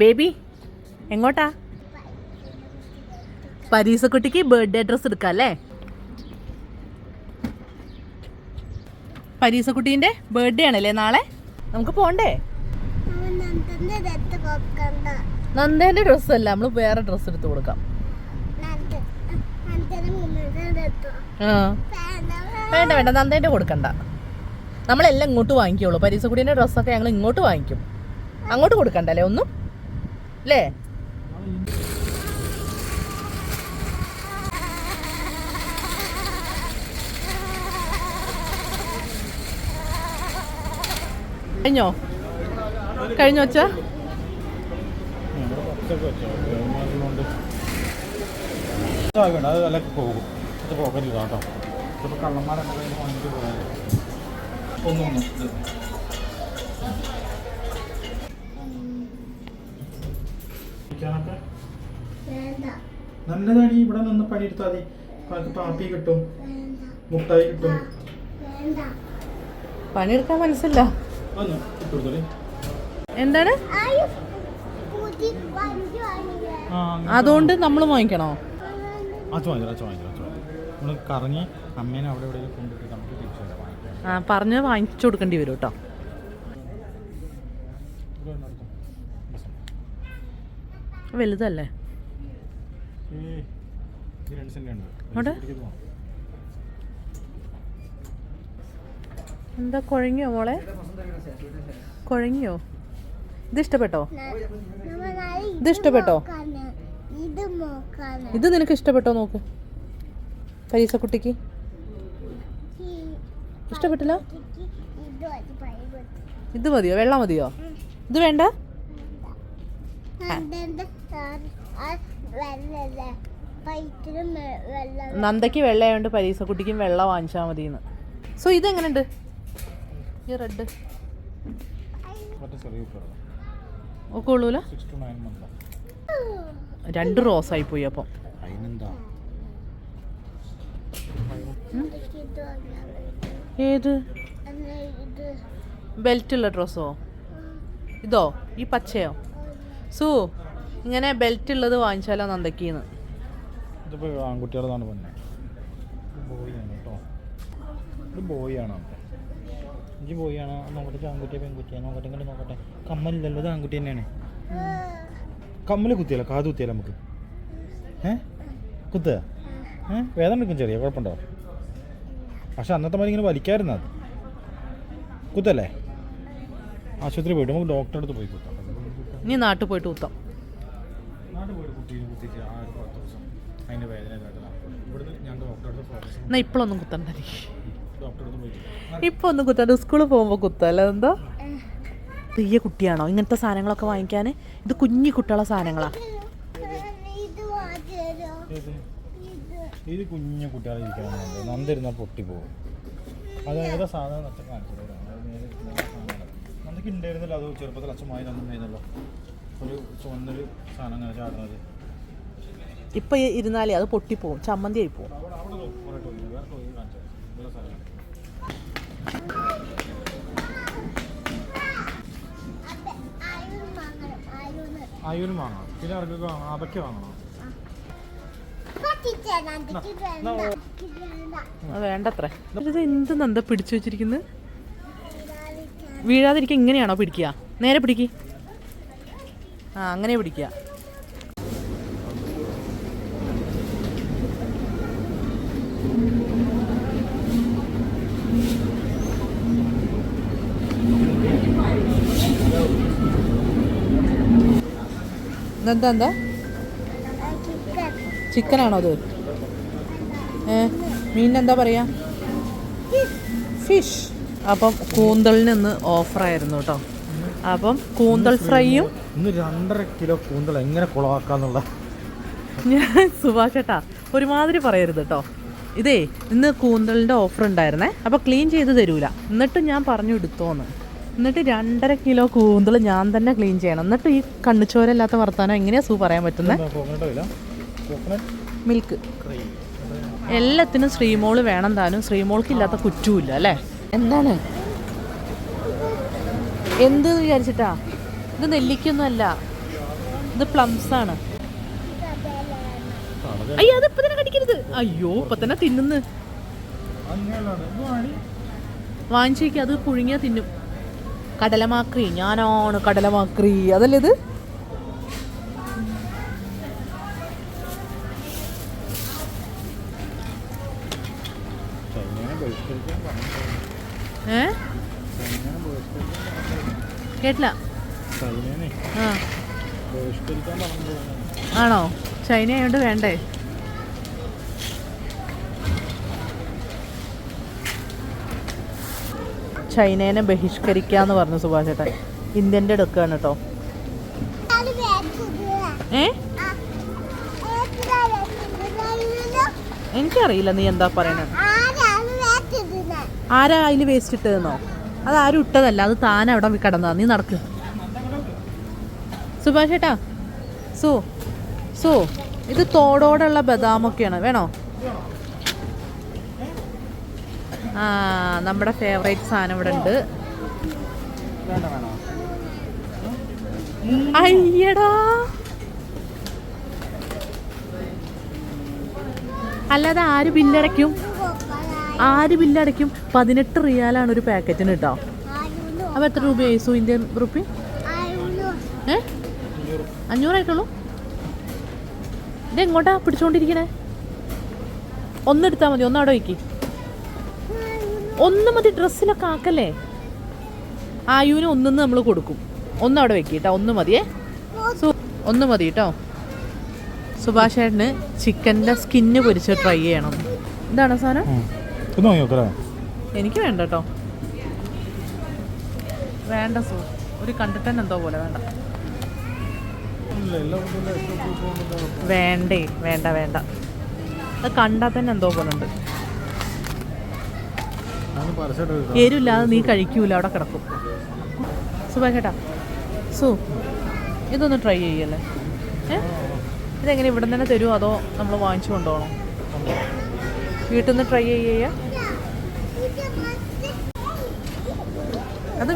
Baby എങ്ങോട്ടാ? പരീസക്കുട്ടിക്ക് birthday dress എടുക്കാം അല്ലേ പരീസക്കുട്ടീന്റെ ബർത്ത്ഡേ ആണല്ലേ നാളെ? നമുക്ക് പോണ്ടേ? നന്ദന്റെ ഡ്രസ്സ് അല്ല നമ്മൾ വേറെ ഡ്രസ്സ് എടുത്ത് കൊടുക്കാം. വേണ്ട വേണ്ട നന്ദേന്റെ കൊടുക്കണ്ട. നമ്മളെല്ലാം ഇങ്ങോട്ട് വാങ്ങിക്കുള്ളൂ പരീസക്കുടീന്റെ ഡ്രസ്സൊക്കെ ഞങ്ങൾ ഇങ്ങോട്ട് വാങ്ങിക്കും. അങ്ങോട്ട് കൊടുക്കണ്ടല്ലേ ഒന്നും? അല്ലേ കഴിഞ്ഞോ? കഴിഞ്ഞോ അച്ഛ? പോകും അത് പോകരുത് കേട്ടോ ഇതിപ്പോൾ പോയാൽ ഒന്നും ഒന്നും വേണ്ട. നല്ലതാണ് ഇവിടെ നിന്ന് പണിയെടുത്താൽ മതി. കാലത്ത് പാപ്പി കിട്ടും. മുട്ടായി കിട്ടും. പണിയെടുക്കാൻ മനസ്സില്ല. എന്താണ്? അതുകൊണ്ട് നമ്മൾ വാങ്ങിക്കണോ? കറങ്ങി അമ്മേനെ അവിടെ നമുക്ക് തിരിച്ചു വാങ്ങിക്കാം ആ പറഞ്ഞ് വാങ്ങിച്ചു കൊടുക്കേണ്ടി വരും കേട്ടോ ഇവിടെ വന്ന് എടുത്തോ. ബസ്. വലുതല്ലേ. എന്താ കുഴങ്ങിയോ മോളെ? കുഴങ്ങിയോ? ഇത് ഇഷ്ടപ്പെട്ടോ? ഇത് ഇഷ്ടപ്പെട്ടോ? ഇത് നിനക്ക് ഇഷ്ടപ്പെട്ടോ നോക്ക്? പരീസ കുട്ടിക്ക് ഇഷ്ടപ്പെട്ടില്ല? ഇത് മതിയോ? വെള്ളം മതിയോ? ഇത് വേണ്ട? നന്ദയ്ക്ക് വെള്ളയുണ്ട് പരീസ കുട്ടിക്കും വെള്ളം വാങ്ങിച്ചാൽ എന്ന് സോ ഇതെങ്ങനെയുണ്ട് ഈ റെഡ്. രണ്ട് റോസായി പോയി അപ്പം. ഏത്? അല്ല ഇത്. ബെൽറ്റ് ഉള്ള ഡ്രസ്സോ? ഇതോ? ഈ പച്ചയോ? സു ഇങ്ങനെ ബെൽറ്റ് ഉള്ളത് വാങ്ങിച്ചാലോ നന്ദക്കീന്ന്. ഇതിപ്പോൾ ആൺകുട്ടികളതാണ് പറഞ്ഞത് ബോയാണ് കേട്ടോ. ഇത് ബോയാണ് ഇഞ്ചി ബോയാണ് നോക്കട്ടെ ആൺകുട്ടിയെ പെൺകുട്ടിയെ? നോക്കട്ടെ കമ്മലില്ലല്ലോ ഇത് ആൺകുട്ടി തന്നെയാണ്. കമ്മൽ കുത്തിയല്ലോ കാത് കുത്തിയല്ലോ നമുക്ക്? ഏ? കുത്തുക ഏ? വേദന എടുക്കും ചെറിയ കുഴപ്പമുണ്ടോ? പക്ഷെ അന്നത്തെ മാതിരി ഇങ്ങനെ വലിക്കായിരുന്നു അത്. കുത്തല്ലേ? ആശുപത്രി പോയിട്ട് നമുക്ക് ഡോക്ടറെ അടുത്ത് പോയി കുത്താം. നീ നാട്ടിൽ പോയിട്ട് കുത്താം. കുട്ടീനെ കുത്തിയിട്ട് ആ ഒരു പത്ത് ദിവസം. അതിന്റെ വേദന ഇതായിട്ട് ഇവിടുന്ന് ഞാൻ ഡോക്ടറുടെ പ്രൊഫസർ എന്നാ ഇപ്പോഴൊന്നും കുത്തണ്ട നീ പോയി അടുത്ത് പോയിട്ട് ഇപ്പൊ ഒന്നും കുത്തണ്ട സ്കൂളിൽ പോകുമ്പോൾ കുത്തല്ല എന്താ തീയ കുട്ടിയാണോ? ഇങ്ങനത്തെ സാധനങ്ങളൊക്കെ വാങ്ങിക്കാൻ ഇത് കുഞ്ഞു കുട്ടികളെ സാധനങ്ങളാ. ഇത് വാങ്ങിയോ ഇത് ഇത് കുഞ്ഞു കുട്ടികളെ ഇരിക്കാനുണ്ട് നന്ദിരുന്നാൽ പൊട്ടിപ്പോകും അത് ഏതാ സാധനം അച്ഛൻ കാണിച്ചു ഉണ്ടായിരുന്നല്ലോ. അത് ചെറുപ്പത്തിൽ അച്ഛമായി തന്നിട്ടുണ്ടായിരുന്നല്ലോ ഒരു ചുവന്നൊരു സാധനം അങ്ങനെ ചാടുന്നത്. ഇപ്പൊ ഇരുന്നാലേ അത് പൊട്ടിപ്പോവും ചമ്മന്തി ആയി പോവും ആയൂർ വാങ്ങണം. പിന്നെ ആർക്കൊക്കെ വാങ്ങണം. അതൊക്കെ വാങ്ങണം. വേണ്ടത്രേ. ഇത് പിടിച്ചു വെച്ചിരിക്കുന്നത് ഇങ്ങനെയാണോ പിടിക്കുക? നേരെ പിടിക്കുക ആ അങ്ങനെ പിടിക്കുക. എന്താ ചിക്കൻ ചിക്കനാണോ അത്? ഏ മീനിനെന്താ പറയാ? ഫിഷ്. അപ്പം കൂന്തളിന് ഇന്ന് ഓഫറായിരുന്നു കേട്ടോ അപ്പം കൂന്തൽ ഫ്രൈയും ഇന്ന് രണ്ടര കിലോ കൂന്തൽ എങ്ങനെ കുളവാക്കാന്നുള്ള. ഞാൻ സുഭാഷ് ചേട്ടാ ഒരുമാതിരി പറയരുത് കേട്ടോ ഇതേ ഇന്ന് കൂന്തളിന്റെ ഓഫർ ഉണ്ടായിരുന്നേ അപ്പോൾ ക്ലീൻ ചെയ്ത് തരൂല. എന്നിട്ട് ഞാൻ പറഞ്ഞു എടുത്തോന്ന്. എന്നിട്ട് രണ്ടര കിലോ കൂന്തൾ ഞാൻ തന്നെ ക്ലീൻ ചെയ്യണം. എന്നിട്ട് ഈ കണ്ണുച്ചോരല്ലാത്ത വർത്താനം എങ്ങനെയാ സൂ പറയാൻ പറ്റുന്നത് മിൽക്ക് എല്ലാത്തിനും ശ്രീമോൾ വേണം താനും. ശ്രീമോൾക്ക് ഇല്ലാത്ത കുറ്റുമില്ല അല്ലേ? എന്താണ്? എന്ത് വിചാരിച്ചിട്ടാ? ഇത് നെല്ലിക്കൊന്നും അല്ല. ഇത് പ്ലംസ് ആണ്. അയ്യോ അത് ഇപ്പൊ തന്നെ കടിക്കരുത്. അയ്യോ ഇപ്പൊ തന്നെ തിന്നുന്നു. വാങ്ങിച്ചേക്ക് അത് പുഴുങ്ങിയാ തിന്നും. കടലമാക്രി ഞാനാണ് കടലമാക്രി. അതല്ലേ ഇത്? ഏ? കേട്ടില്ല. ആണോ? ചൈന ആയതുകൊണ്ട് വേണ്ടേ? ചൈനേനെ ബഹിഷ്കരിക്കുക എന്ന് പറഞ്ഞു സുഭാഷ് ചേട്ടൻ ഇന്ത്യന്റെ എടുക്കുകയാണ് കേട്ടോ എനിക്കറിയില്ല നീ എന്താ പറയണത് ആരാ അതിൽ വേസ്റ്റ് ഇട്ടതെന്നോ? അത് ആരും ഇട്ടതല്ല അത് താൻ അവിടെ കിടന്നതാ. നീ നടക്ക്. സുഭാഷ് ചേട്ടാ സോ സോ ഇത് തോടോടുള്ള ബദാമൊക്കെയാണ്. വേണോ? നമ്മുടെ ഫേവറേറ്റ് സാധനം ഇവിടെ ഉണ്ട്. അയ്യടാ. അല്ലാതെ ആര് ബില്ലടയ്ക്കും ആര് ബില്ലടയ്ക്കും പതിനെട്ട് റിയാലാണ് ഒരു പാക്കറ്റിന് കേട്ടോ. അപ്പൊ എത്ര രൂപയായി സു ഇന്ത്യൻ റുപ്പി? ഏ? അഞ്ഞൂറായിട്ടുള്ളൂ? ഇതെങ്ങോട്ടാ പിടിച്ചുകൊണ്ടിരിക്കണേ ഒന്നെടുത്താൽ മതി ഒന്നവിടെ വയ്ക്ക് ഒന്ന് മതി ഡ്രസ്സിലൊക്കെ ആക്കല്ലേ? ആയുവിന് ഒന്നും നമ്മൾ കൊടുക്കും. ഒന്ന് അവിടെ വെക്കി കേട്ടോ ഒന്ന് മതിയേ. ഒന്ന് മതി കേട്ടോ സുഭാഷ് ചേട്ടന് ചിക്കന്റെ സ്കിന്ന് പൊരിച്ച് ട്രൈ ചെയ്യണം. ഇതാണ് സാധനം? എനിക്ക് വേണ്ട കേട്ടോ വേണ്ട സു ഒരു കണ്ടിട്ട് തന്നെ എന്തോ പോലെ വേണ്ട. വേണ്ടേ വേണ്ട വേണ്ട. അത് കണ്ടാൽ തന്നെ എന്തോ പോലെ ഉണ്ട്. എരില്ലാതെ നീ കഴിക്കൂല അവിടെ കിടക്കും. സുഭാഷ് ചേട്ടാ സു ഇതൊന്ന് ട്രൈ ചെയ്യല്ലേ? ഏ? ഇതെങ്ങനെ ഇവിടെ തന്നെ തരുമോ അതോ നമ്മൾ വാങ്ങിച്ചു കൊണ്ടുപോകണം? വീട്ടിൽ നിന്ന് ട്രൈ ചെയ്യുക അത്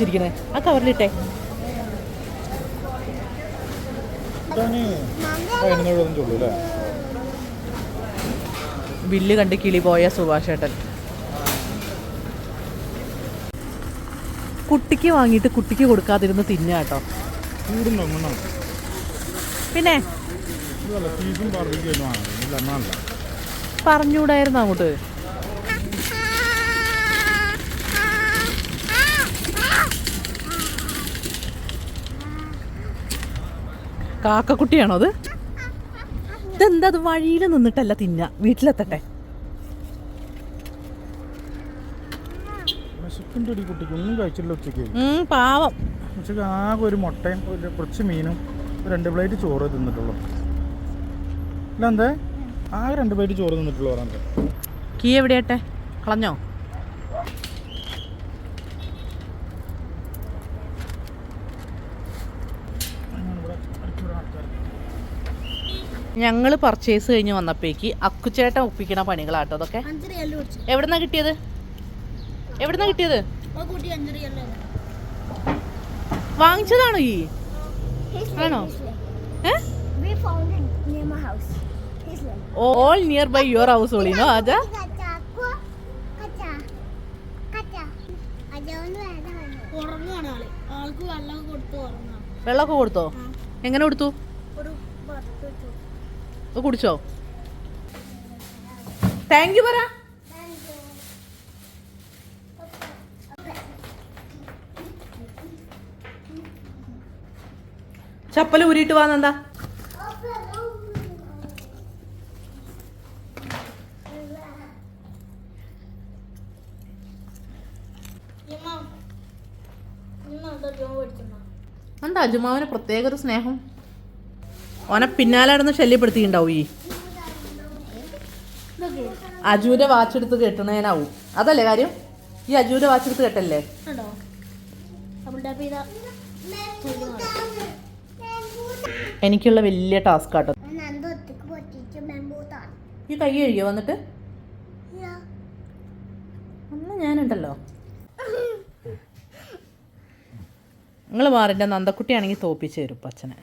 പിടിച്ചിരിക്കണേ ആ കവറിലിട്ടെ. ബില്ല് കണ്ട് കിളി പോയ സുഭാഷ് ഏട്ടൻ. കുട്ടിക്ക് വാങ്ങിയിട്ട് കുട്ടിക്ക് കൊടുക്കാതിരുന്ന് തിന്നുക കേട്ടോ. പിന്നെ? പറഞ്ഞൂടായിരുന്നു അങ്ങോട്ട്? കാക്കക്കുട്ടിയാണോ അത്? ഇതെന്താ അത് വഴിയിൽ നിന്നിട്ടല്ല തിന്ന വീട്ടിലെത്തട്ടെ. പാവം. ഉച്ചയ്ക്ക് ആകെ ഒരു മുട്ടയും ഒരു കുറച്ച് മീനും രണ്ട് പ്ലേറ്റ് ചോറ് തിന്നിട്ടുള്ളൂ. ഇല്ല എന്തേ? ആകെ രണ്ട് പ്ലേറ്റ് ചോറ് തിന്നിട്ടുള്ളൂ പറയാൻ കീ എവിടെയാട്ടെ? കളഞ്ഞോ? ഞങ്ങൾ പർച്ചേസ് കഴിഞ്ഞ് വന്നപ്പോഴേക്ക് അക്കുച്ചേട്ടൻ ഒപ്പിക്കണ പണികളാട്ടോ അതൊക്കെ. എവിടുന്നാ കിട്ടിയത്? എവിടുന്നാ കിട്ടിയത്? വാങ്ങിച്ചതാണോ ഈ? ആണോ. All near by your house ഓളിനോ ഉറങ്ങാം വെള്ളമൊക്കെ കൊടുത്തോ എങ്ങനെ കൊടുത്തു? അത് കുടിച്ചോ. താങ്ക് യു പറ. ചപ്പൽ ഊരിയിട്ട് വാന്നെന്താ എന്താ അജുമാവിന് പ്രത്യേക ഒരു സ്നേഹം? ഓനെ പിന്നാലെ നടന്ന് ശല്യപ്പെടുത്തിയിട്ടുണ്ടാവും ഈ. വാച്ച് എടുത്ത് കെട്ടണേനാവും. അതല്ലേ കാര്യം? ഈ അജുവിന്റെ വാച്ച് എടുത്ത് കെട്ടല്ലേ? എനിക്കുള്ള വലിയ ടാസ്ക് ആട്ടോ. ഈ കൈ കഴുകിയോ വന്നിട്ട്? അന്ന് ഞാനുണ്ടല്ലോ. നിങ്ങൾ മാറിന്റെ നന്ദക്കുട്ടിയാണെങ്കിൽ തോപ്പിച്ച് തരും അച്ഛനെ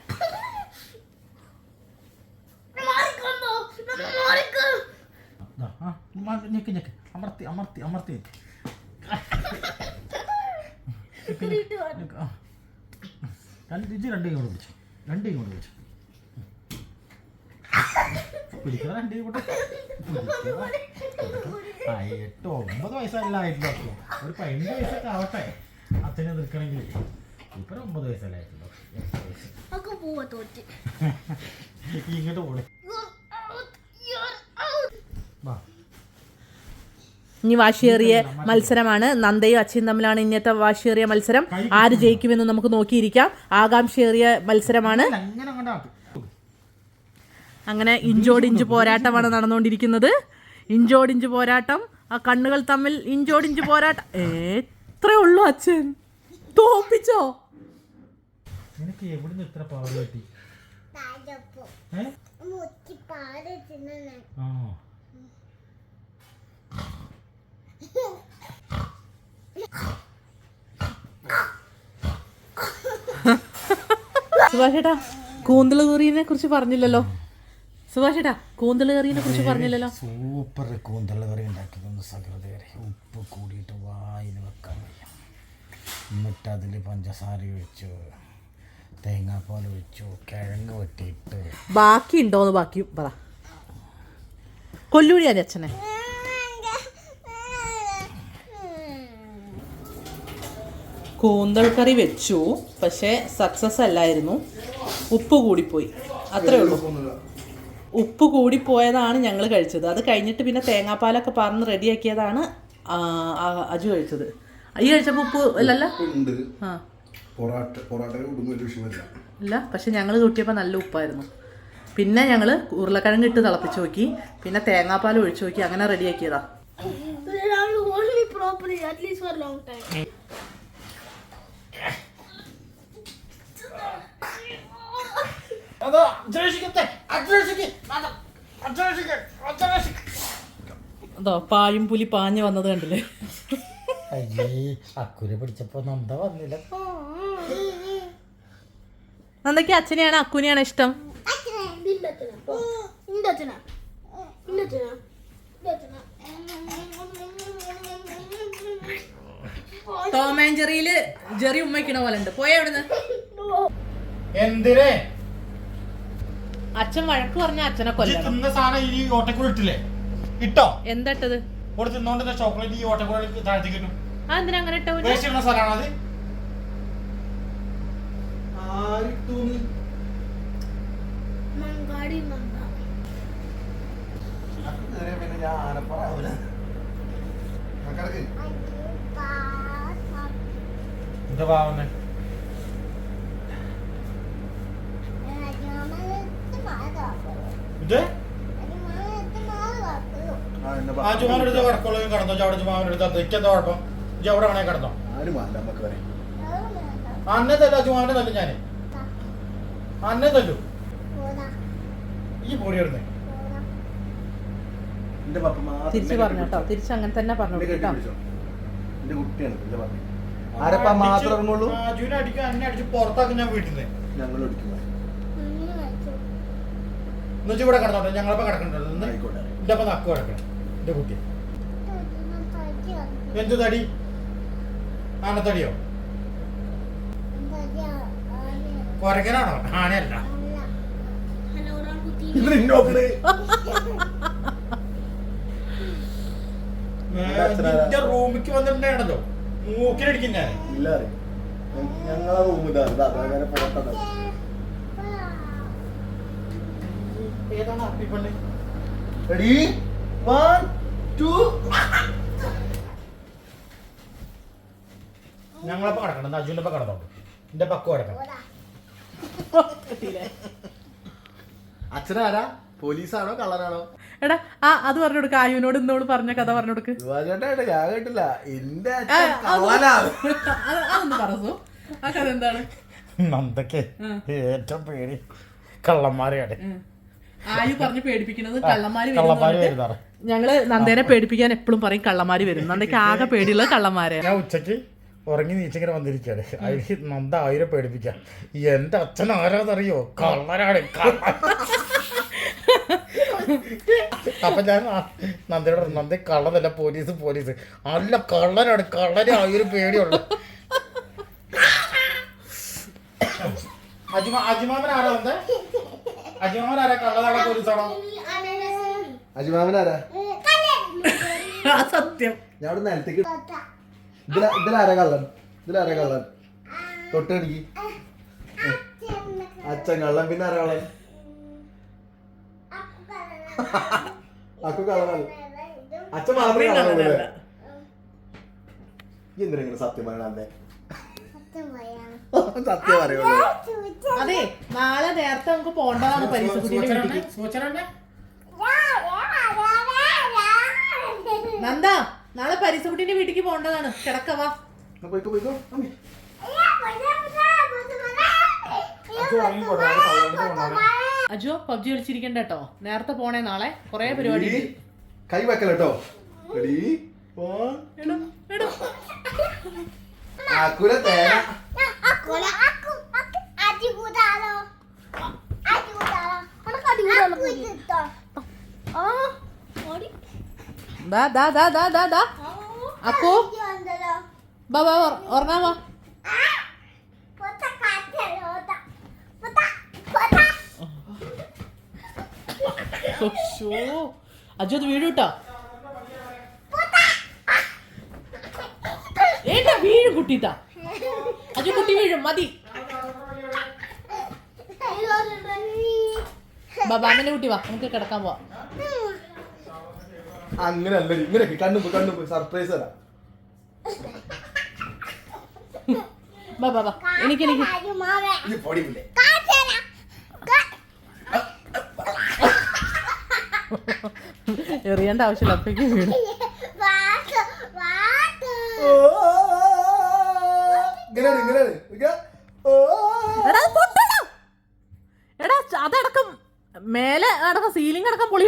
ദാ, ആ, മ- ഞെക്ക് ഞെക്ക്. അമർത്തി അമർത്തി അമർത്തി. രണ്ട് ഇജ്ജ് രണ്ടേ കൊണ്ട് പിടിച്ചു. രണ്ടേ കൊണ്ട് പിടിച്ചു. പിടിക്കുക രണ്ടേ കൊണ്ട് ആ എട്ട് ഒമ്പത് വയസ്സല്ല ഒരു പതിനഞ്ച് വയസ്സൊക്കെ ആവട്ടെ. അച്ഛനെ നിൽക്കണമെങ്കിൽ ഇപ്പൊ ഒമ്പത് വയസ്സല്ലേ ആയിട്ടുള്ളൂ. ഇങ്ങോട്ട് പോടെ വാ ഇനി വാശിയേറിയ മത്സരമാണ്. നന്ദയും അച്ഛനും തമ്മിലാണ് ഇന്നത്തെ വാശിയേറിയ മത്സരം. ആര് ജയിക്കുമെന്ന് നമുക്ക് നോക്കിയിരിക്കാം. ആകാംക്ഷയേറിയ മത്സരമാണ്. അങ്ങനെ ഇഞ്ചോട് ഇഞ്ച് അങ്ങനെ ഇഞ്ചോടിഞ്ച് പോരാട്ടമാണ് നടന്നുകൊണ്ടിരിക്കുന്നത്. ഇഞ്ചോടിഞ്ച് പോരാട്ടം. ആ കണ്ണുകൾ തമ്മിൽ ഇഞ്ചോടിഞ്ച് പോരാട്ടം. എത്രേ ഉള്ളൂ അച്ഛൻ. തോപ്പിച്ചോ? നിനക്ക് എവിടുന്ന് ഇത്ര പവർ കിട്ടി? ആ സുഭാഷേട്ടാ കൂന്തൽ കീറിയതിനെ കുറിച്ച് പറഞ്ഞില്ലല്ലോ. സുഭാഷേട്ടാ കൂന്തൽ കറിയെ കുറിച്ച് പറഞ്ഞില്ലല്ലോ. സൂപ്പർ കൂന്തൽ കറി ഉണ്ടാക്കിയതൊന്ന് സകൃതേറെ ഉപ്പ് കൂടിയിട്ട് വായിൽ വെക്കാൻ വയ്യ. എന്നിട്ട് അതിൽ പഞ്ചസാര ഒഴിച്ചു തേങ്ങാപ്പാൽ ഒഴിച്ചു കിഴങ്ങ് വെട്ടിയിട്ട്. ബാക്കി ഉണ്ടോന്ന് ബാക്കി പറ. കൊല്ലൂരിയാണ് അച്ഛനെ. കൂന്തൽ കറി വെച്ചു പക്ഷേ സക്സസ് അല്ലായിരുന്നു. ഉപ്പ് കൂടിപ്പോയി. അത്രേ ഉള്ളൂ. ഉപ്പ് കൂടിപ്പോയതാണ് ഞങ്ങൾ കഴിച്ചത്. അത് കഴിഞ്ഞിട്ട് പിന്നെ തേങ്ങാപ്പാലൊക്കെ പറഞ്ഞ് റെഡിയാക്കിയതാണ് അജു കഴിച്ചത്. ഈ കഴിച്ചപ്പോൾ ഉപ്പ് അല്ലല്ല ഇല്ല പക്ഷെ ഞങ്ങൾ കൂട്ടിയപ്പോൾ നല്ല ഉപ്പായിരുന്നു. പിന്നെ ഞങ്ങൾ ഉരുളക്കിഴങ്ങ് ഇട്ട് തിളപ്പിച്ച് നോക്കി പിന്നെ തേങ്ങാപ്പാൽ ഒഴിച്ചു നോക്കി അങ്ങനെ റെഡിയാക്കിയതാ. Least for a long time അതോ പായും പുലി പാഞ്ഞു വന്നത് കണ്ടില്ലേ? അയ്യേ അക്കുരെ പിടിച്ചപ്പോ നന്ദ വന്നില്ല. നന്ദയ്ക്ക് അച്ഛനെയാണ് അക്കുനെയാണ് ഇഷ്ടം. ടോമാൻ ജെറിയിൽ ജെറി ഉമ്മയ്ക്കണ പോലെ ഉണ്ട്. പോയ എവിടുന്ന് എന്തിനെ? അച്ഛൻ വഴക്ക് പറഞ്ഞ അച്ഛനെ ഇജ്ജ് കൊല്ലണം. തിന്ന സാധനം ഈ ഓട്ടക്കൂടെ ഇട്ടില്ലേ? ഇട്ടോ? എന്തട്ടത്? ഇവിടെ തിന്നോണ്ടിരുന്ന ചോക്ലേറ്റ് ഈ ഓട്ടക്കൂടെ താഴ്ത്തി കിട്ടും. ആ എന്തിനാ അങ്ങനെ ഇട്ടോ വേസ്റ്റ് ചെയ്യുന്ന സ്ഥലമാണോ അത്? മങ്കാടി മങ്ക. പിന്നെ ഞാൻ ആനപ്പുറ ആവൂല. കിടക്ക് എന്താ പാവുന്നേ ഇത് ആ എന്നെ ആ ചുമാൻ എടുത്ത് കിടക്കുള്ളൂ കിടന്നോ? അവിടെ ചുമാൻ എടുത്ത് തെക്കെന്താ കുഴപ്പം. ഇജ്ജ് അവിടെ വേണേ കിടന്നോ? ആരും വേണ്ട നമുക്ക് വരെ. അന്നെ തല്ല ചുമാനെ തല്ലു ഞാൻ അന്നെ തല്ലു. ഈ പൊടി ഇടുന്നേ എന്റെ പപ്പ മാത്രം തിരിച്ചു പറഞ്ഞു കേട്ടോ. തിരിച്ച് അങ്ങനെ തന്നെ പറഞ്ഞു കേട്ടോ. കെട്ടിപ്പിടിച്ചോ. എന്റെ കുട്ടിയാണ് എന്റെ പറഞ്ഞു ആരപ്പ മാത്രം ഇറങ്ങുള്ളൂ? അജുവിനെ അടിക്കാൻ എന്നെ അടിച്ച് പുറത്താക്കും ഞാൻ വീട്ടിൽ ഞങ്ങൾ എന്നുവെച്ചാൽ ഇവിടെ കിടന്നോട്ടെ ഞങ്ങളപ്പോ കിടക്കണ്ടല്ലോ. ഇന്ന് എന്റെ അപ്പൊ നക്ക് കിടക്കണം എന്റെ കുട്ടി. എന്ത് തടി? ആനത്തടിയോ? കൊരക്കനാണോ ആനയല്ല. നിന്റെ റൂമിക്ക് വന്നിട്ടുണ്ടായിരുന്നല്ലോ. മൂക്കിലടിക്കും ഞാൻ ഇല്ല ഞങ്ങളെ റൂം ഇതാ ഇതാ അങ്ങനെ പുറത്താണ് ഏതാണ് അപ്പിപ്പള്ളി റെഡി വൺ ടു ഞങ്ങളെ കടക്കണം. അജുവിന്റെ പക്ക കടന്നോ എന്റെ പക്കം കടക്കണം. അച്ഛനാരാ? പോലീസാണോ? കള്ളനാണോ? എടാ ആ അത് പറഞ്ഞു കൊടുക്ക. ആയുവിനോട് ഇന്നോട് പറഞ്ഞ കഥ പറഞ്ഞു കൊടുക്ക്. ഞാൻ കേട്ടില്ല. എന്റെ അതൊന്ന് പറഞ്ഞു ആ കഥ എന്താണ്? നന്ദക്ക് ഏറ്റവും പേടി കള്ളന്മാരെയാണ്. ആയു പറഞ്ഞ് പേടിപ്പിക്കുന്നത്? കള്ളന്മാര് ഞങ്ങൾ നന്ദേനെ പേടിപ്പിക്കാൻ എപ്പോഴും പറയും കള്ളന്മാര് വരും. നന്ദയ്ക്ക് ആകെ പേടിയുള്ള കള്ളന്മാരെ. ഞാൻ ഉച്ചയ്ക്ക് ഉറങ്ങി നീച്ചിങ്ങനെ വന്നിരിക്കുകയാണ്. അതിൽ നന്ദ ആയിരം പേടിപ്പിക്കാം. എന്റെ അച്ഛൻ ആരാന്നറിയോ? കള്ളനാണ്. കള്ളൻ അപ്പൊ ഞാൻ നന്ദിയോട് നന്ദയോട് കള്ളതല്ല കള്ളനല്ല പോലീസ് പോലീസ്. അല്ല കള്ളനാണ്. കള്ളനെ ആയൊരു പേടിയുള്ളു. അജിമാമൻ ആരാ അജിമാമൻ ആരാ? കള്ളനാണോ പോലീസാണോ? അജിമാമൻ ആരാ? ആ സത്യം. ഞാൻ അവിടെ നിലത്തേക്ക് ഇതില ഇതിലാരാ കള്ളൻ? ഇതിലാരാ കള്ളൻ? തൊട്ടടിക്ക് അച്ഛൻ കള്ളൻ പിന്നെ ആരാ കള്ളൻ? അക്കു കള്ളനല്ല അച്ഛൻ മാത്രമേ കള്ളനല്ലേ എന്തിനാ ഇങ്ങനെ സത്യം പറയണേ സത്യം പറയുള്ളൂ. അതെ നാളെ നേരത്തെ നമുക്ക് പോണ്ടതാണ് പരീക്ഷക്കുട്ടിയുടെ വീട്ടിലേക്ക്. നന്ദ നാളെ പരീക്ഷക്കുട്ടിന്റെ വീട്ടിലേക്ക് പോണ്ടതാണ്. കിടക്കവാ അജു പോയിക്കോ പോയിക്കോ. അജോ പബ്ജി കളിച്ചിരിക്കണ്ട കേട്ടോ. നേരത്തെ പോണേ നാളെ. കൊറേ പരിപാടി റെഡി? കൈ വെക്കല കേട്ടോ. റെഡി? ദാ ദാ ദാ ദാ ദാ ദാ. അക്കു. ബാ ബാ ഉറ- ഉറങ്ങാൻ വാ. അജു അത് വീഴും കേട്ടോ ഏട്ടാ വീഴും കുട്ടിട്ടാ. അജു കുട്ടി വീഴും മതി. ബാബാമിന്റെ കുട്ടി വാ നമുക്ക് കിടക്കാൻ പോവാം. അങ്ങനെ അല്ല ഇങ്ങനെ കണ്ണു കണ്ണുമ്പ് സർപ്രൈസ് തരാം ബാ ബാ എനിക്ക് എനിക്ക്. എറിയേണ്ട ആവശ്യമില്ല അപ്പേക്ക് വീണു ഇങ്ങനെയാണ് ഇങ്ങനെയാണ് ഇങ്ങ- ഓ. എടാ അത് പൊട്ടണം. എടാ ച- അതടക്കം മേലെ അടക്കം സീലിംഗ് അടക്കം പൊളി കിട്ടോ നീച്ച് പോ, നീച്ച് പോ, നീച്ച് പോ. എനിക്ക് ഉറങ്ങണം. മേ ഉറക്കം മുട്ടിയിട്ട് വയ്യ. പബ്ജി കളിക്കാൻ ഇരിക്കണ്ട ടജോ അക്കു, എനിക്ക് ഉറങ്ങണം. ഇതെന്താ തരണ ഇത് അല്ല ഇതെന്താ തരണ ഡി, ഡി, നീച്ച് പോവോ ഇറങ്ങി പോവോ തലന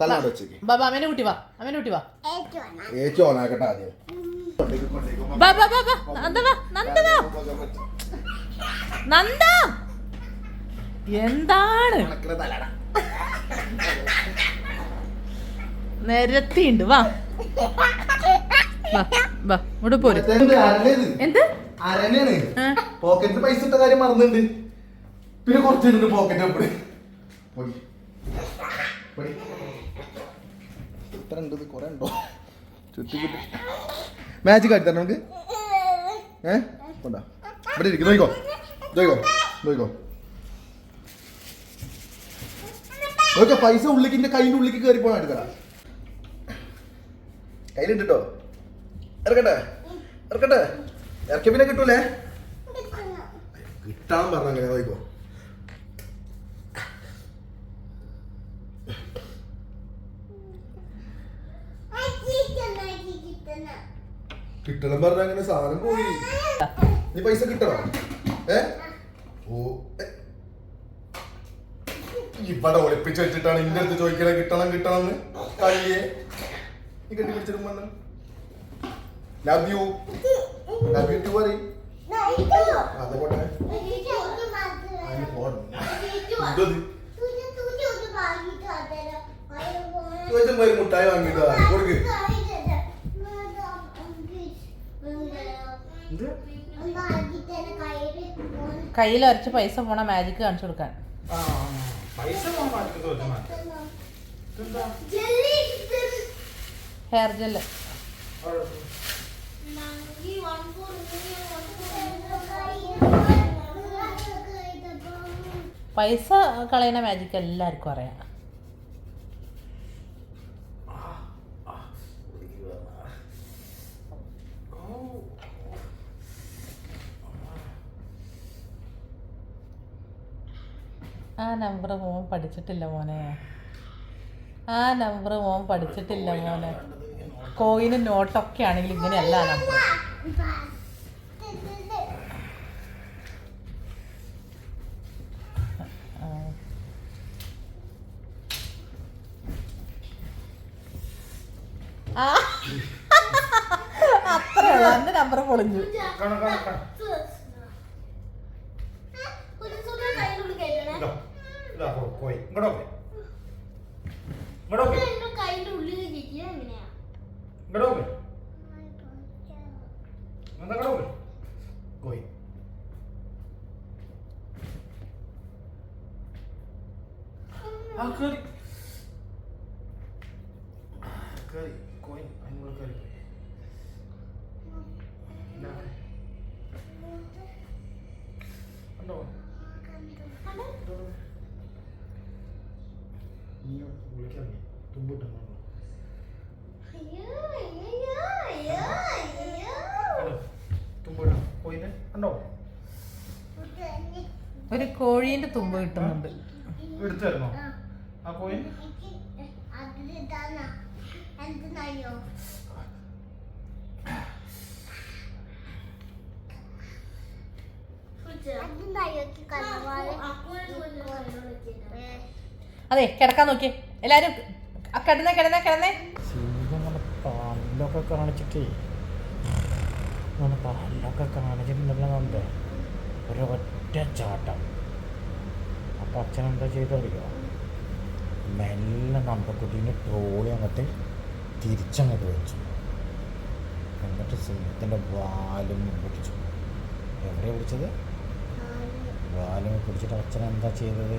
ബാ തല അവിടെ വെച്ചേക്ക് ബാബാ അമ്മേനെ കുട്ടി വാ. അമ്മേനെ കുട്ടി വാ. ഏറ്റവും ഏച്ചി ഓണാക്കട്ടെ ആദ്യം. നന്ദ എന്താണ്? നിരത്തിണ്ട് വാ. വാ ഇവിടെ പോര്. എന്ത് അരനാണ് പോക്കറ്റിൽ പൈസ ഇട്ട കാര്യം മറന്നുണ്ട്. പിന്നെ കുറച്ചിട്ടുണ്ട് പോക്കറ്റ് എപ്പോഴും എത്ര ഉണ്ട് ഇത് കുറെ ഉണ്ടോ? ചുറ്റി ചുറ്റി മാജിക് ആയിട്ട് തരണം നമുക്ക്. ഏ? കൊണ്ടാ. ഇവിടെ ഇരിക്കും. നോക്കോ നോക്കോ നോക്കോ നോക്കോ പൈസ ഉള്ളിക്ക് എന്റെ കൈന്റെ ഉള്ളിക്ക് കയറി പോകാൻ എടുക്കടാ. കയ്യിലുണ്ട് കേട്ടോ ഇറക്കട്ടെ? ഇറക്കട്ടെ? ഇറക്കിയ പിന്നെ കിട്ടൂലേ? കിട്ടാൻ പറഞ്ഞ നോക്കിക്കോ. കിട്ടണം പറഞ്ഞ അങ്ങനെ സാധനം പോയി. നീ പൈസ കിട്ടണോ? ഏ? ഓ. ഇവിടെ ഒളിപ്പിച്ച് വെച്ചിട്ടാണ് ഇന്റെ അടുത്ത് ചോദിക്കണേ കിട്ടണം കിട്ടണം എന്ന്. കളിയെ നീ കെട്ടി പിടിച്ചിടുമ്പോ love you love you too പറയും അത് പോട്ടെ. മുട്ടായി വാങ്ങിയിട്ട്. കൊടുക്ക്. കയ്യിൽ അരച്ച് പൈസ പോണ മാജിക് കാണിച്ചു കൊടുക്കാൻ. ഹെയർ ജെല്ല് പൈസ കളയുന്ന മാജിക് എല്ലാവർക്കും അറിയാം. ആ നമ്പർ മോൻ പഠിച്ചിട്ടില്ല മോനെ. ആ നമ്പർ മോൻ പഠിച്ചിട്ടില്ല മോനെ. കോയിനും നോട്ടൊക്കെ ആണെങ്കിൽ ഇങ്ങനെയല്ല നമ്പർ. ആ. അത്രേ ഉള്ളൂ. എന്റെ നമ്പർ പൊളിഞ്ഞു. പോയി. ഇങ്ങോട്ടോ ഇങ്ങോട്ടോ എന്റെ കയ്യിന്റെ ഉള്ളിൽ കയറ്റിയാ എങ്ങനെയാ ഇങ്ങോട്ടോ എന്താ ഇങ്ങോട്ടോ പോയി ആ കയറി കയറി കോയിൻ അതിനുള്ള കയറി കണ്ടോ നീ വിളിക്കാൻ തുമ്പിട്ടുണ്ടോ അയ്യോ അയ്യോ അയ്യോ അയ്യോ കണ്ടോ തുമ്പിട കോയിന് കണ്ടോ ഒരു കോഴീന്റെ തുമ്പ് കിട്ടുന്നുണ്ട്. ആ. അതെ കിടക്കാൻ നോക്കിയേ എല്ലാരും കിടന്നേ കിടന്നേ കിടന്നേ. പല്ലൊക്കെ കാണിച്ചിട്ടേ. നമ്മുടെ പല്ലൊക്കെ കാണിച്ചിട്ടുണ്ടല്ലോ ഒരു ഒറ്റ ചാട്ടം അപ്പം അച്ഛൻ എന്താ ചെയ്തറിയോ? മെല്ലെ നമ്പക്കുട്ടീനെ ട്രോളി അങ്ങോട്ട് തിരിച്ചങ്ങോട്ട് വെച്ചു. എന്നിട്ട് സിംഹത്തിന്റെ വാലും പിടിച്ചു എവിടെയാണ് പിടിച്ചത് വാലും പിടിച്ചിട്ട് അച്ഛൻ എന്താ ചെയ്തത്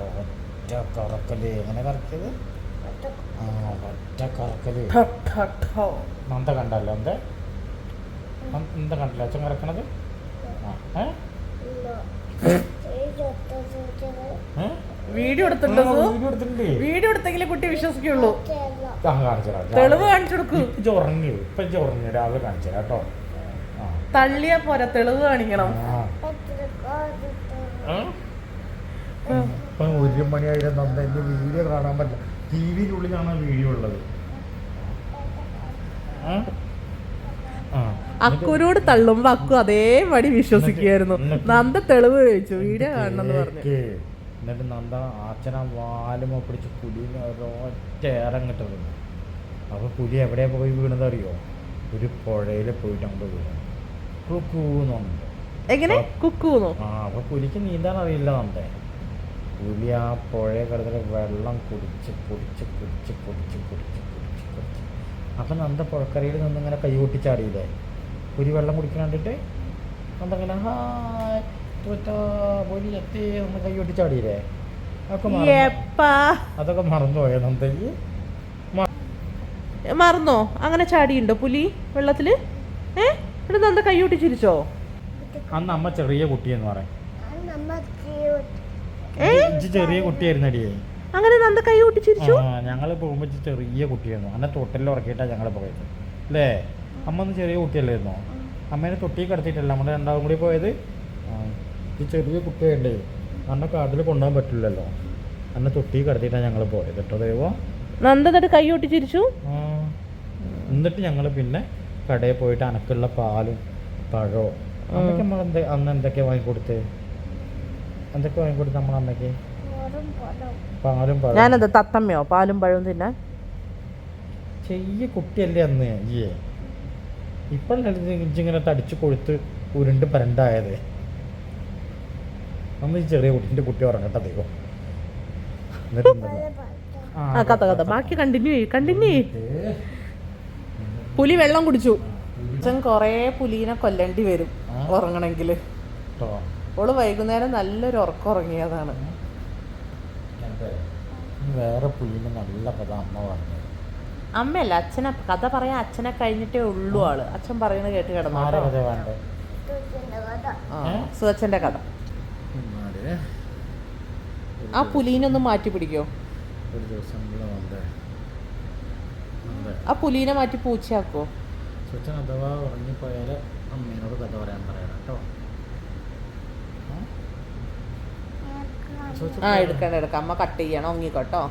ഒറ്റ കറക്കൽ. എങ്ങനെ കറക്കിയത്? ആ ഒറ്റ കറക്കൽ. നന്ദ കണ്ടല്ലോ എന്താ? എന്താ കണ്ടില്ല അച്ഛൻ കറക്കണത്? വീഡിയോ എടുത്തിട്ടുണ്ടോ? വീഡിയോ എടുത്തിട്ടില്ലേ? വീഡിയോ എടുത്തെങ്കിലേ കുട്ടി വിശ്വസിക്കുള്ളൂ. തെളിവ് കാണിച്ചു കൊടുക്കൂ. ഇജ്ജ് ഉറങ്ങി. ഇപ്പൊ ഇജ്ജ് ഉറങ്ങി. രാവിലെ കാണിച്ചു തള്ളിയ കേട്ടോ. പോരാ തെളിവ് കാണിക്കണം. ഇപ്പൊ ഒരു മണിയായിരം നന്ദ എന്റെ വീഡിയോ കാണാൻ പറ്റില്ല. ടി വിയിലുള്ളിലാണ് വീഡിയോ ഉള്ളത്. അക്കുവിനോട് തള്ളുമ്പോ അക്കു അതേപടി വിശ്വസിക്കുകയായിരുന്നു നന്ദ തെളിവ് ചോദിച്ചു. വീഡിയോ കാണണം എന്ന് പറഞ്ഞു. എന്നിട്ട് നന്ദ അച്ഛനാ വാലുമ പിടിച്ച് പുലിനെ ഒരൊറ്റ ഇറങ്ങിട്ടത് അപ്പൊ പുലി എവിടെ പോയി വീണത് അറിയോ ഒരു പുഴയിൽ പോയിട്ട് അങ്ങോട്ട് വീണു. കുക്കൂന്നുണ്ട് എങ്ങനെ? കുക്കൂന്നു ആ അപ്പൊ പുലിക്ക് നീന്താൻ അറിയില്ല നന്ദ. പുലി ആ പുഴയെ കിടന്നിട്ട് വെള്ളം കുടിച്ച് കുടിച്ച് കുടിച്ച് കുടിച്ച് കുടിച്ച് കുടിച്ച് കുടിച്ച്. അപ്പൊ നന്ദ പുഴക്കരയിൽ നിന്നിങ്ങനെ കൈ പൊട്ടിച്ചാടിയില്ലേ പുലി വെള്ളം കുടിക്കാൻ കണ്ടിട്ട് ഇങ്ങനെ ഹായ് തോറ്റാ പുലി എത്തി എന്ന് കൈ ചാടിയില്ലേ അതൊക്കെ അതൊക്കെ മറന്നുപോയോ നന്ദയ്ക്ക് മറന്നോ? അങ്ങനെ ചാടിയുണ്ടോ പുലി വെള്ളത്തിൽ? ഏ? ഇവിടെ നന്ദ കൈയോട്ടി ചിരിച്ചോ അന്ന് അമ്മ ചെറിയ കുട്ടിയെന്ന് പറയും. ചെറിയ കുട്ടിയായിരുന്നു കുട്ടിയായിരുന്നടിയേ അങ്ങനെ നന്ദ കൈയോട്ടി ചിരിച്ചു ആ ഞങ്ങൾ പോകുമ്പോൾ ചെറിയ കുട്ടിയായിരുന്നു. അന്നെ തൊട്ടിൽ ഉറക്കിയിട്ടാണ് ഞങ്ങൾ പോയത്. അല്ലേ? അമ്മ ഒന്ന് ചെറിയ കുട്ടിയല്ലായിരുന്നോ? അമ്മേനെ തൊട്ടി കിടത്തിയിട്ടല്ല. നമ്മൾ രണ്ടാളും കൂടി പോയത് ഈ ചെറിയ കുട്ടിയുണ്ട് അന്നെ കാട്ടിൽ കൊണ്ടുപോകാൻ പറ്റില്ലല്ലോ. അന്നെ തൊട്ടി കിടത്തിയിട്ടാണ് ഞങ്ങൾ പോയത് കേട്ടോ ദൈവം. നന്ദ എന്നിട്ട് കൈയോട്ടി ചിരിച്ചു. എന്നിട്ട് ഞങ്ങൾ പിന്നെ കടയിൽ പോയിട്ട് അനക്കുള്ള പാലും പഴവും അമ്മയ്ക്ക് നമ്മൾ എന്ത് അന്ന് എന്തൊക്കെ വാങ്ങിക്കൊടുത്ത്? എന്തൊക്കെ വാങ്ങിക്കൊടുത്ത് നമ്മൾ അമ്മയ്ക്ക്? പാലും പഴം ഞാനെന്താ തത്തമ്മയോ? പാലും പഴവും തിന്നാൻ? ചെയ്യ കുട്ടിയല്ലേ അന്ന് ഈ ഇപ്പോഴല്ലേ ഇങ്ങനെ തടിച്ച് കൊഴുത്ത് ഉരുണ്ട് പരണ്ടായത്. അന്ന് ഈ ചെറിയ കുട്ടിന്റെ കുട്ടി ഉറങ്ങട്ടെ ദൈവം. ആ, ആ കഥ കഥ. ബാക്കി കണ്ടിന്യൂ ചെയ്യ് കണ്ടിന്യൂ ചെയ്യ്. പുലി വെള്ളം കുടിച്ചു. അച്ഛൻ കൊറേ പുലീനെ കൊല്ലേണ്ടി വരും ഉറങ്ങണെങ്കിൽ ഉറങ്ങണമെങ്കിൽ ഓൾ വൈകുന്നേരം നല്ലൊരു ഉറക്കം ഉറങ്ങിയതാണ്. വേറെ പുള്ളിന്റെ നല്ല കഥ അമ്മ പറഞ്ഞത് അമ്മയല്ല അച്ഛനെ കഥ പറയാൻ അച്ഛനെ കഴിഞ്ഞിട്ടേ ഉള്ളൂ ആൾ. അച്ഛൻ പറയുന്നത് കേട്ട് കിടന്നു ആരെ കേട്ടോ. കഥ. ആ, പുലീനൊന്ന് മാറ്റി പിടിക്കോ? ഒരു ദിവസം ആ പുലീനെ മാറ്റി പൂച്ചയാക്കോ? അഥവാ ഉറങ്ങിപ്പോയാൽ അമ്മേനോട് കഥ പറയാൻ പറയണം കേട്ടോ. ആ എടുക്കണ്ട എടുക്കാം. അമ്മ കട്ട് ചെയ്യണം ഒങ്ങിക്കോട്ടോ